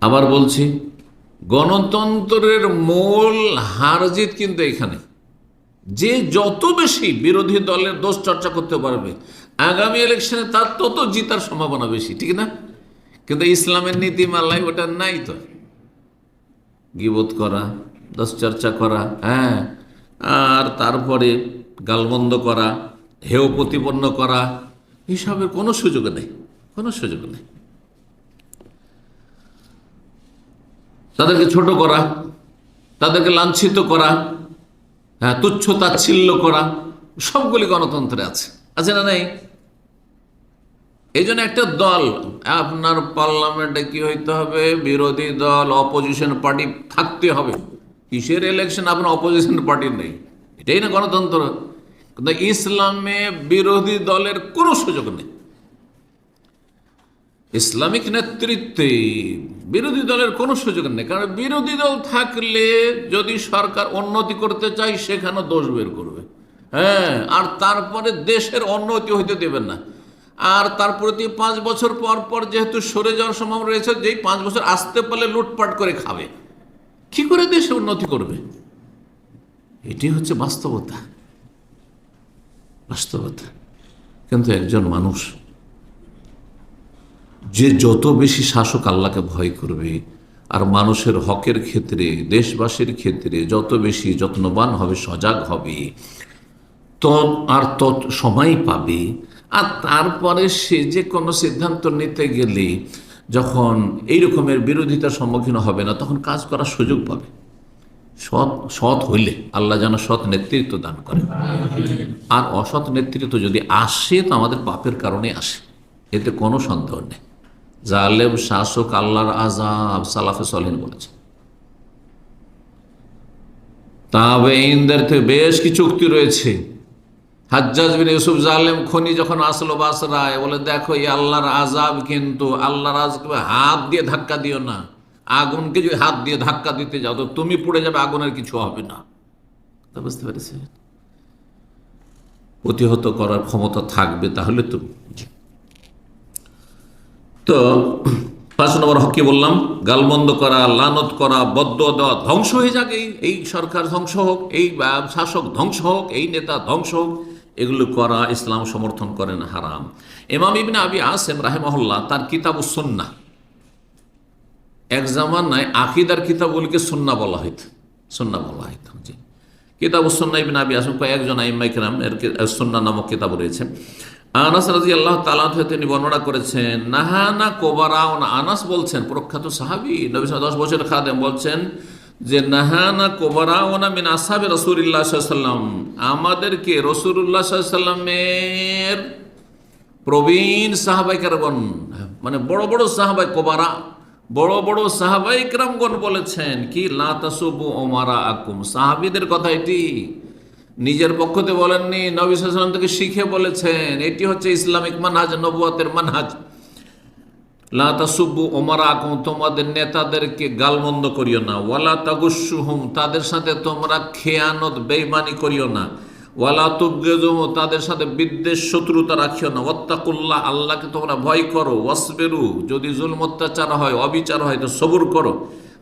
আবার বলছি, গণতন্ত্রের মূল হারজিত কিন্তু এখানে। যে যত বেশি বিরোধী দলের দোষ চর্চা করতে পারবে, আগামী ইলেকশনে তার তত জিতার সম্ভাবনা বেশি, ঠিক না? কিন্তু ইসলামের নীতিমালায় ওটা নাই তো। গিবোধ করা, দোষ চর্চা করা হ্যাঁ আর তারপরে গালবন্ধ করা, হেয় প্রতিপন্ন করা, এসবের কোনো সুযোগ নেই, কোনো সুযোগ নেই। তাদেরকে ছোট করা, তাদেরকে লাঞ্ছিত করা হ্যাঁ তুচ্ছ তাচ্ছিল্য করা, সবগুলি গণতন্ত্রে আছে। আছে না নাই? এই জন্য একটা দল, আপনার পার্লামেন্টে কি হইতে হবে? বিরোধী দল অপোজিশন পার্টি থাকতে হবে। কিসের ইলেকশন আপনার অপোজিশন পার্টির নেই। এটাই না গণতন্ত্র। কিন্তু ইসলামে বিরোধী দলের কোনো সুযোগ নেই। ইসলামিক নেতৃত্বে বিরোধী দলের কোনো সুযোগ নেই, কারণ বিরোধী দল থাকলে যদি সরকার উন্নতি করতে চায় সেখানে দোষ বের করবে। হ্যাঁ আর তারপরে দেশের উন্নতি হইতে দেবেন না। আর তার প্রতি পাঁচ বছর পর পর যেহেতু সরে যাওয়ার সম্ভাবনা রয়েছে, যেই পাঁচ বছর আসতে পারলে লুটপাট করে খাবে। কি করে দেশে উন্নতি করবে? এটি হচ্ছে বাস্তবতা। বাস্তবতা। কিন্তু একজন মানুষ যে যত বেশি শাসক আল্লাহকে ভয় করবে, আর মানুষের হকের ক্ষেত্রে, দেশবাসীর ক্ষেত্রে যত বেশি যত্নবান হবে, সজাগ হবে, তত আর তত সময় পাবে। আর তারপরে সে যে কোনো সিদ্ধান্ত নিতে গেলে যখন এই রকমের বিরোধিতার সম্মুখীন হবে না, তখন কাজ করার সুযোগ পাবে। সৎ সৎ হইলে আল্লাহ যেন সৎ নেতৃত্ব দান করে। আর অসৎ নেতৃত্ব যদি আসে, তো আমাদের পাপের কারণে আসে। এতে কোনো সন্দেহ নেই। জালেম শাসক আল্লাহর আজাব সালাফে সলিন বলেছে। তবে থেকে বেশ কিছু উক্তি রয়েছে। হাজ্জাজ বিন ইউসুফ জালেম খনি যখন আসলো বাসরায়, বলে, দেখো, এই আল্লাহর আজাব কিন্তু আল্লাহর আজাব হাত দিয়ে ধাক্কা দিও না। আগুনকে যদি হাত দিয়ে ধাক্কা দিতে যাও, তো তুমি পড়ে যাবে, আগুনের কিছু হবে না। তা বুঝতে পেরেছে প্রতিহত করার ক্ষমতা থাকবে তাহলে তুমি। তো পাঁচ নম্বর হককে বললাম, গালমন্দ করা, লানত করা, বদ্ধ দেওয়া ধ্বংস হয়ে যাক, এই এই সরকার ধ্বংস হোক, এই শাসক ধ্বংস হোক, এই নেতা ধ্বংস হোক, এগুলো করা ইসলাম সমর্থন করেন হারাম। এমাম ইবিন আবি আসেম রাহেমহল্লা তার কিতাব সন্না এক জামানায় আকিদার কিতাবগুলিকে সন্না বলা হইত সন্না বলা হইত কিতাব সন্না ইবিন আবি আসম, কয়েকজন আইমাইকরাম এর সন্না নামক কিতাব রয়েছে। আনাস রাজি আল্লাহ তালা থেকে তিনি বর্ণনা করেছেন নাহানা কোবারাউন। আনাস বলছেন, প্রখ্যাত সাহাবি, নবী দশ বছর খাদেম বলছেন যে নাহানা কোবারাউনা মিন আসাবে রসুল্লাহ সাল্লাম আমাদেরকে রসুল্লাহ সাল্লামের প্রবীণ সাহাবাই কারগণ মানে বড় বড় সাহাবাই কোবারা, বড় বড় সাহাবাই কেরামগণ বলেছেন কি লাতাসুবু ওমারা আকুম সাহাবিদের কথা এটি নিজের পক্ষতে বলেননি, নবী সাল্লাম থেকে শিখে বলেছেন, এটি হচ্ছে ইসলামিক মানহাজ, নবুয়াতের মানহাজ। লাতাসুব্বু ওমারা আকুম তোমাদের নেতাদেরকে গালমন্দ করিও না। ওয়ালা তাগুসুহুম তাদের সাথে তোমরা খেয়ানত, বেইমানি করিও না। ওয়ালা তুবগেজুম তাদের সাথে বিদ্বেষ, শত্রুতা রাখিও না। ওত্তাকুল্লাহ আল্লাহকে তোমরা ভয় করো। ওয়াসবেরু, যদি জুলম অত্যাচার হয়, অবিচার হয়, তো সবুর করো।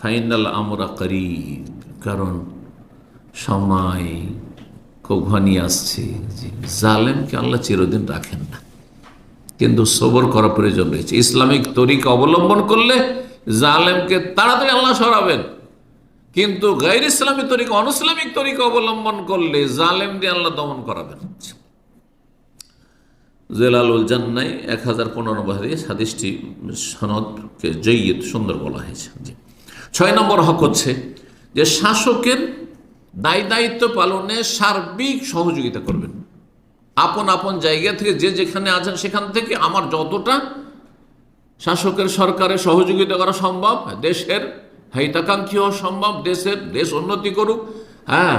ফাইনাল আমরা করি কারণ সময় ঘনিয়ে আসছে। জালেমকে আল্লাহ চিরদিন রাখেন না। কিন্তু সবর করা প্রয়োজন রয়েছে। ইসলামিক তরিকা অবলম্বন করলে জালেমকে তাড়াতাড়ি আল্লাহ সরাবেন। কিন্তু গাইর ইসলামী তরিকা, অনইসলামিক তরিকা অবলম্বন করলে জালেম দিয়ে আল্লাহ দমন করাবেন। জেলালুল জান্নাই এক হাজার পনেরো হাদিস, হাদিসটি সনদকে জয়িত সুন্দর বলা হয়েছে। ছয় নম্বর হক হচ্ছে যে শাসকের দায় দায়িত্ব পালনে সার্বিক সহযোগিতা করবেন। আপন আপন জায়গা থেকে যে যেখানে আছেন সেখান থেকে আমার যতটা শাসকের সরকারের সহযোগিতা করা সম্ভব, দেশের হিতাকাঙ্ক্ষী হওয়া সম্ভব, দেশের দেশ উন্নতি করুক হ্যাঁ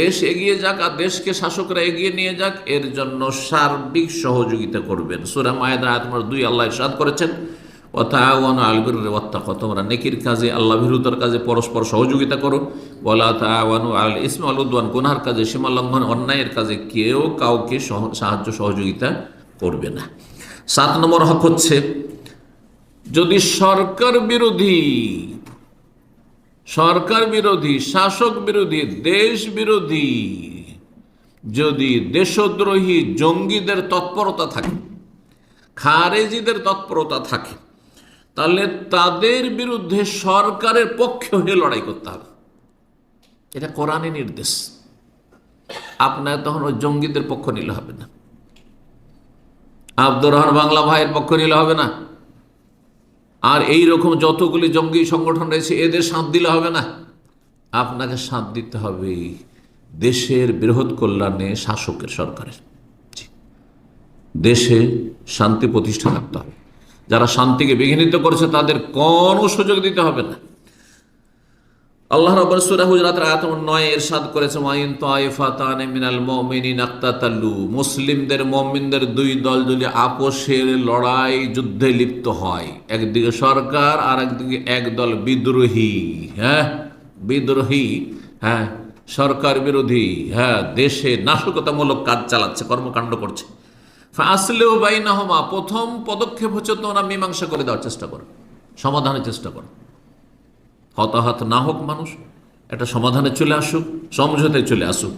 দেশ এগিয়ে যাক আর দেশকে শাসকরা এগিয়ে নিয়ে যাক, এর জন্য সার্বিক সহযোগিতা করবেন। সুরা মায়েদা আত্মার দুই, আল্লাহ ইরশাদ করেছেন ওয়াতাওয়ান আলবির ওয়াত্তাক তোমরা নেকির কাজে, আল্লাহ বিরুদ্ধর কাজে পরস্পর সহযোগিতা করো। বলা তাওয়ানু আল ইসম আল উদ্ওয়ান, গুনহার কাজে, সীমা লঙ্ঘন, অন্যায়ের কাজে কেউ কাউকে সাহায্য, সহযোগিতা করবে না। সাত নম্বর হক হচ্ছে, যদি সরকার বিরোধী সরকার বিরোধী, শাসক বিরোধী, দেশ বিরোধী, যদি দেশদ্রোহী জঙ্গিদের তৎপরতা থাকে, খারেজিদের তৎপরতা থাকে তাহলে তাদের বিরুদ্ধে সরকারের পক্ষে হয়ে লড়াই করতে হবে। এটা কোরআনে নির্দেশ। আপনার তখন ওই জঙ্গিদের পক্ষ নিলে হবে না। আব্দুর রহমান বাংলা ভাইয়ের পক্ষ নিলে হবে না। আর এই রকম যতগুলি জঙ্গি সংগঠন রয়েছে, এদের সাঁত দিলে হবে না। আপনাকে সাঁত দিতে হবে দেশের বৃহৎ কল্যাণে শাসকের সরকারের। দেশে শান্তি প্রতিষ্ঠা থাকতে হবে। যারা শান্তিকে বিঘ্নিত করেছে, তাদের কোনো সুযোগ দিতে হবে না। আল্লাহ রাব্বুল সূরা হুজরাতের আয়াত 9 এরশাদ করেছে ওয়াইন তাইফাতান মিনাল মুমিনিন আক্তাতালু মুসলিমদের মুমিনদের দুই দল যদি আপোষের লড়াই যুদ্ধে লিপ্ত হয়, একদিকে সরকার আর একদিকে একদল বিদ্রোহী হ্যাঁ? বিদ্রোহী হ্যাঁ? সরকার বিরোধী হ্যাঁ? দেশে নাশকতামূলক কাজ চালাচ্ছে, কর্মকাণ্ড করছে। আসলেও বাইনাহমা, প্রথম পদক্ষেপ হচ্ছে তোমরা মীমাংসা করে দেওয়ার চেষ্টা করো, সমাধানের চেষ্টা করো। হতাহত না হোক মানুষ একটা সমাধানে চলে আসুক, সমঝোতায় চলে আসুক।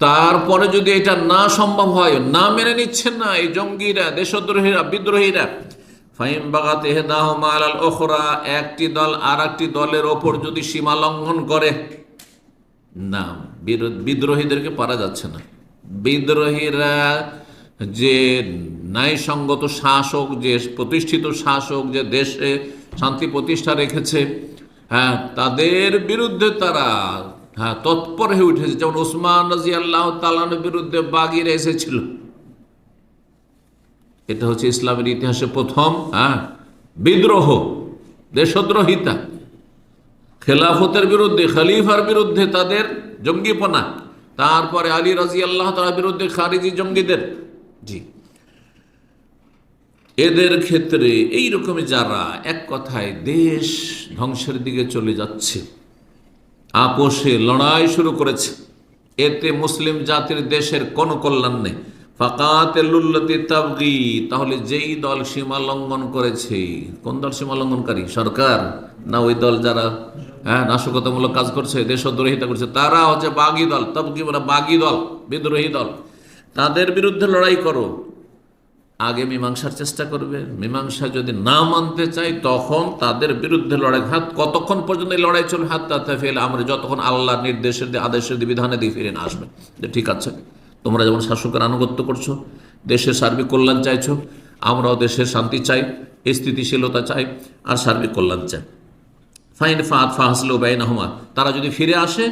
তারপরে যদি এটা না সম্ভব হয়, না মেনে নিচ্ছেন না, এই জঙ্গিরা, দেশদ্রোহীরা, বিদ্রোহীরা ফাইম বাগাতে আল ওখরা, একটি দল আর একটি দলের ওপর যদি সীমা লঙ্ঘন করে, না বিদ্রোহীদেরকে পারা যাচ্ছে না। বিদ্রোহীরা যে ন্যায়সঙ্গত শাসক, যে প্রতিষ্ঠিত শাসক, যে দেশে শান্তি প্রতিষ্ঠা রেখেছে হ্যাঁ তাদের বিরুদ্ধে তারা হ্যাঁ তৎপর হয়ে উঠেছে। যেমন ওসমান রাজি আল্লাহ তালানোর বিরুদ্ধে বাগিরা এসেছিল। এটা হচ্ছে ইসলামের ইতিহাসে প্রথম হ্যাঁ বিদ্রোহ, দেশদ্রোহিতা। খেলাফতের বিরুদ্ধে, খালিফার বিরুদ্ধে তাদের জঙ্গিপনা। তারপরে আলী রাজি আল্লাহ তালার বিরুদ্ধে খারিজি জঙ্গিদের। এদের ক্ষেত্রে এই রকমই যারা এক কথায় দেশ ধ্বংসের দিকে চলে যাচ্ছে, আপোষে লড়াই শুরু করেছে, এতে মুসলিম জাতির দেশের কোনো কল্যাণ নেই। ফাকাতে তাবগি, তাহলে যেই দল সীমা লঙ্ঘন করেছে, কোন দল সীমা লঙ্ঘনকারী? সরকার? না ওই দল যারা হ্যাঁ নাশকতামূলক কাজ করছে, দেশদ্রোহিতা করছে, তারা হচ্ছে বাগি দল, তাবগি বলে বাগি দল, বিদ্রোহী দল। তাদের বিরুদ্ধে লড়াই করো। আগে মীমাংসার চেষ্টা করবে। মীমাংসা যদি না মানতে চাই তখন তাদের বিরুদ্ধে লড়াই। হাত কতক্ষণ পর্যন্ত এই লড়াই চলবে, হাত তাতে ফেল আমরা যতক্ষণ আল্লাহ নির্দেশের দিয়ে, আদেশের দিয়ে বিধানে দিয়ে ফিরে আসবে। যে ঠিক আছে, তোমরা যেমন শাসকের আনুগত্য করছ, দেশের সার্বিক কল্যাণ চাইছো, আমরাও দেশের শান্তি চাই স্থিতিশীলতা চাই, আর সার্বিক কল্যাণ চাই। ফাইন ফাত ফাহাসলো বাইনাহমা। তারা যদি ফিরে আসে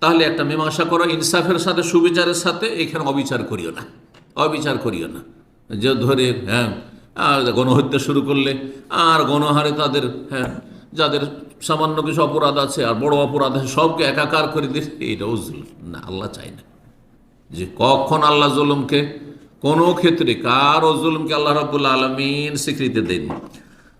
তাহলে একটা মীমাংসা করো, ইনসাফের সাথে, সুবিচারের সাথে, এখানে অবিচার করিও না। অবিচার করিও না। যে ধরে হ্যাঁ আর গণহত্যা শুরু করলে, আর গণহারে তাদের হ্যাঁ যাদের সামান্য কিছু অপরাধ আছে, আর বড় অপরাধ আছে, সবকে একাকার করে দিলে এটাও না, আল্লাহ চাই না। যে কখন আল্লাহ জুলুমকে, কোনো ক্ষেত্রে কারও জুলুমকে আল্লাহ রাবুল্লা আলমিন স্বীকৃতি দেন